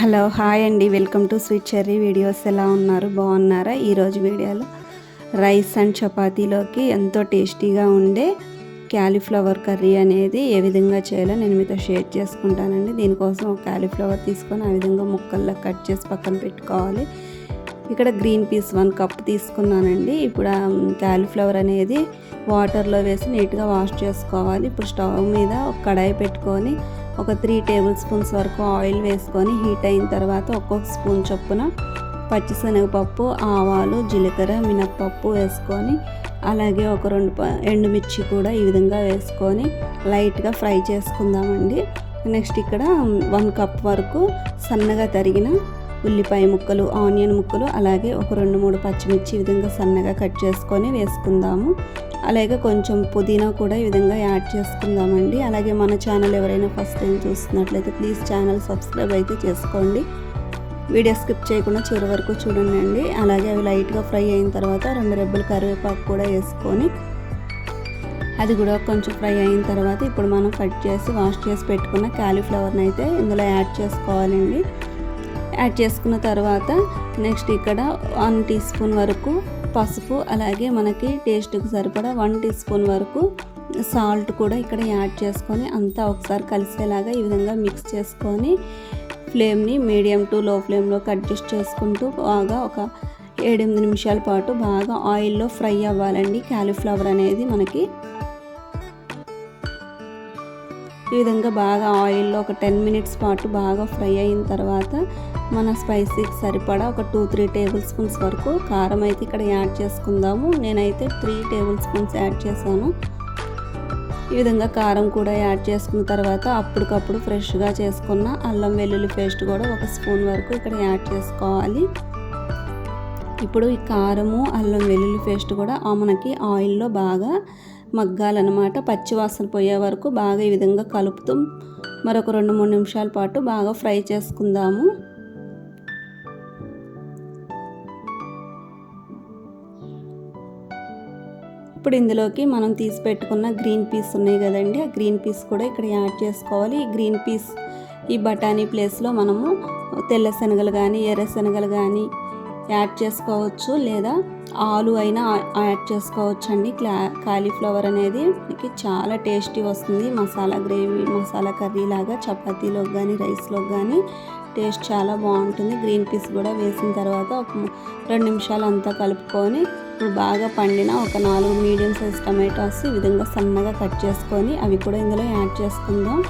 Hello hi అండి. Welcome to Sweet Cherry. Videos ఎలా ఉన్నారు? బాగున్నారా? ఈరోజు వీడియోలో రైస్ అండ్ చపాతీలోకి ఎంతో టేస్టీగా ఉండే క్యాలీఫ్లవర్ కర్రీ అనేది ఏ విధంగా చేయాలో నేను మీతో షేర్ చేసుకుంటానండి. దీనికోసం ఒక క్యాలీఫ్లవర్ తీసుకొని ఆ విధంగా ముక్కల్లో కట్ చేసి పక్కన పెట్టుకోవాలి. ఇక్కడ గ్రీన్ పీస్ వన్ కప్ తీసుకున్నానండి. ఇప్పుడు క్యాలీఫ్లవర్ అనేది వాటర్లో వేసి నీట్గా వాష్ చేసుకోవాలి. ఇప్పుడు స్టవ్ మీద ఒక కడాయి పెట్టుకొని ఒక త్రీ టేబుల్ స్పూన్స్ వరకు ఆయిల్ వేసుకొని హీట్ అయిన తర్వాత ఒక్కొక్క స్పూన్ చొప్పున పచ్చిశనగపప్పు ఆవాలు జీలకర్ర మినప్పప్పు వేసుకొని అలాగే ఒక రెండు ఎండుమిర్చి కూడా ఈ విధంగా వేసుకొని లైట్గా ఫ్రై చేసుకుందామండి. నెక్స్ట్ ఇక్కడ వన్ కప్ వరకు సన్నగా తరిగిన ఉల్లిపాయ ముక్కలు ఆనియన్ ముక్కలు అలాగే ఒక రెండు మూడు పచ్చిమిర్చి ఈ విధంగా సన్నగా కట్ చేసుకొని వేసుకుందాము. అలాగే కొంచెం పుదీనా కూడా ఈ విధంగా యాడ్ చేసుకుందామండి. అలాగే మన ఛానల్ ఎవరైనా ఫస్ట్ టైం చూస్తున్నట్లయితే ప్లీజ్ ఛానల్ సబ్స్క్రైబ్ అయితే చేసుకోండి. వీడియో స్కిప్ చేయకుండా చివరి వరకు చూడండి. అలాగే అవి లైట్గా ఫ్రై అయిన తర్వాత రెండు రెబ్బలు కరివేపాకు కూడా వేసుకొని అది కూడా కొంచెం ఫ్రై అయిన తర్వాత ఇప్పుడు మనం కట్ చేసి వాష్ చేసి పెట్టుకున్న క్యాలీఫ్లవర్ని అయితే ఇందులో యాడ్ చేసుకోవాలండి. యాడ్ చేసుకున్న తర్వాత నెక్స్ట్ ఇక్కడ వన్ టీ స్పూన్ వరకు పసుపు అలాగే మనకి టేస్ట్కి సరిపడా వన్ టీ స్పూన్ వరకు సాల్ట్ కూడా ఇక్కడ యాడ్ చేసుకొని అంతా ఒకసారి కలిసేలాగా ఈ విధంగా మిక్స్ చేసుకొని ఫ్లేమ్ని మీడియం టు లో ఫ్లేమ్లోకి అడ్జస్ట్ చేసుకుంటూ బాగా ఒక ఏడెనిమిది నిమిషాల పాటు బాగా ఆయిల్లో ఫ్రై అవ్వాలండి. క్యాలీఫ్లవర్ అనేది మనకి ఈ విధంగా బాగా ఆయిల్లో ఒక టెన్ మినిట్స్ పాటు బాగా ఫ్రై అయిన తర్వాత మన స్పైసీకి సరిపడా ఒక టూ త్రీ టేబుల్ స్పూన్స్ వరకు కారం అయితే ఇక్కడ యాడ్ చేసుకుందాము. నేనైతే త్రీ టేబుల్ స్పూన్స్ యాడ్ చేశాను. ఈ విధంగా కారం కూడా యాడ్ చేసుకున్న తర్వాత అప్పటికప్పుడు ఫ్రెష్గా చేసుకున్న అల్లం వెల్లుల్లి పేస్ట్ కూడా ఒక స్పూన్ వరకు ఇక్కడ యాడ్ చేసుకోవాలి. ఇప్పుడు ఈ కారము అల్లం వెల్లుల్లి పేస్ట్ కూడా మనకి ఆయిల్లో బాగా మగ్గాలన్నమాట. పచ్చివాసన పోయే వరకు బాగా ఈ విధంగా కలుపుతూ మరొక రెండు మూడు నిమిషాల పాటు బాగా ఫ్రై చేసుకుందాము. ఇప్పుడు ఇందులోకి మనం తీసి పెట్టుకున్న గ్రీన్ పీస్ ఉన్నాయి కదండి. ఆ గ్రీన్ పీస్ కూడా ఇక్కడ యాడ్ చేసుకోవాలి. ఈ గ్రీన్ పీస్ ఈ బఠానీ ప్లేస్లో మనము తెల్ల శనగలు కానీ ఎర్ర శనగలు కానీ యాడ్ చేసుకోవచ్చు లేదా ఆలు అయినా యాడ్ చేసుకోవచ్చు అండి క్లా కాలీఫ్లవర్ అనేది మనకి చాలా టేస్టీ వస్తుంది. మసాలా గ్రేవీ మసాలా కర్రీ లాగా చపాతీలోకి కానీ రైస్లోకి కానీ టేస్ట్ చాలా బాగుంటుంది. గ్రీన్ పీస్ కూడా వేసిన తర్వాత ఒక రెండు నిమిషాలు అంతా కలుపుకొని ఇప్పుడు బాగా పండిన ఒక నాలుగు మీడియం సైజ్ టమాటోస్ ఈ విధంగా సన్నగా కట్ చేసుకొని అవి కూడా ఇందులో యాడ్ చేసుకుందాం.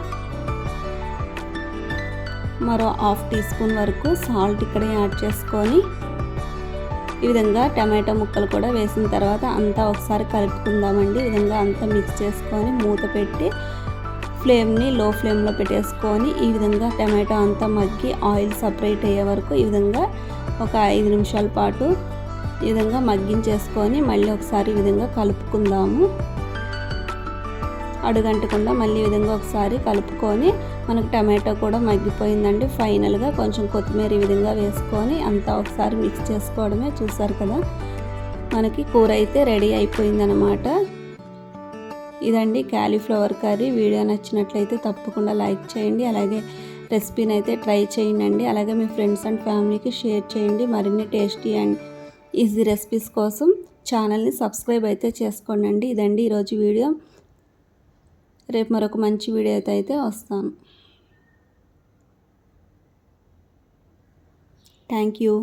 మరో హాఫ్ టీ స్పూన్ వరకు సాల్ట్ ఇక్కడ యాడ్ చేసుకొని ఈ విధంగా టమాటో ముక్కలు కూడా వేసిన తర్వాత అంతా ఒకసారి కలుపుకుందామండి. ఈ విధంగా అంతా మిక్స్ చేసుకొని మూత పెట్టి ఫ్లేమ్ని లో ఫ్లేమ్లో పెట్టేసుకొని ఈ విధంగా టమాటో అంతా మగ్గి ఆయిల్ సపరేట్ అయ్యే వరకు ఈ విధంగా ఒక ఐదు నిమిషాల పాటు ఈ విధంగా మగ్గించేసుకొని మళ్ళీ ఒకసారి ఈ విధంగా కలుపుకుందాము. అడుగంటకుండా మళ్ళీ ఈ విధంగా ఒకసారి కలుపుకొని మనకు టమాటో కూడా మగ్గిపోయిందండి. ఫైనల్గా కొంచెం కొత్తిమీర ఈ విధంగా వేసుకొని అంతా ఒకసారి మిక్స్ చేసుకోవడమే చూసారు కదా. మనకి కూర అయితే రెడీ అయిపోయిందనమాట ఇదండి క్యాలీఫ్లవర్ కర్రీ. వీడియో నచ్చినట్లయితే తప్పకుండా లైక్ చేయండి. అలాగే రెసిపీని అయితే ట్రై చేయండి అలాగే మీ ఫ్రెండ్స్ అండ్ ఫ్యామిలీకి షేర్ చేయండి. మరిన్ని టేస్టీ అండ్ ఈజీ రెసిపీస్ కోసం ఛానల్ని సబ్స్క్రైబ్ అయితే చేసుకోండి ఇదండి ఈరోజు వీడియో. రేపు మరొక మంచి వీడియో అయితే వస్తాను. Thank you